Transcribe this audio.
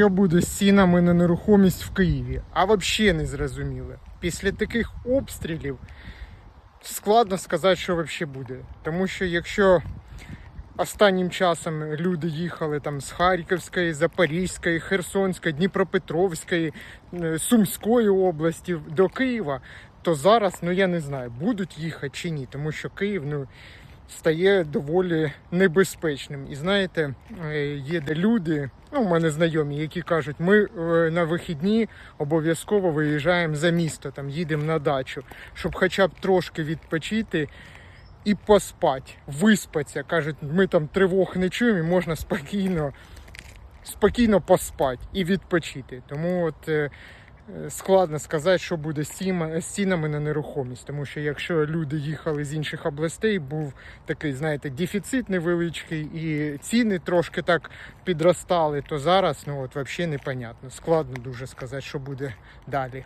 що буде з цінами на нерухомість в Києві. А взагалі не зрозуміло. Після таких обстрілів складно сказати, що взагалі буде. Тому що якщо останнім часом люди їхали там з Харківської, Запорізької, Херсонської, Дніпропетровської, е, Сумської області до Києва, то зараз, ну я не знаю, будуть їхати чи ні, тому що Київ ну, стає доволі небезпечним. І знаєте, е, є де люди, ну, у мене знайомі, які кажуть, ми е, на вихідні обов'язково виїжджаємо за місто, там їдемо на дачу, щоб хоча б трошки відпочити і поспати, виспатися. Кажуть, ми там тривог не чуємо і можна спокійно, спокійно поспати і відпочити. Тому от. Е, Складно сказати, що буде з цінами на нерухомість, тому що якщо люди їхали з інших областей, був такий, знаєте, дефіцит невеличкий, і ціни трошки так підростали, то зараз ну от взагалі непонятно. Складно дуже сказати, що буде далі.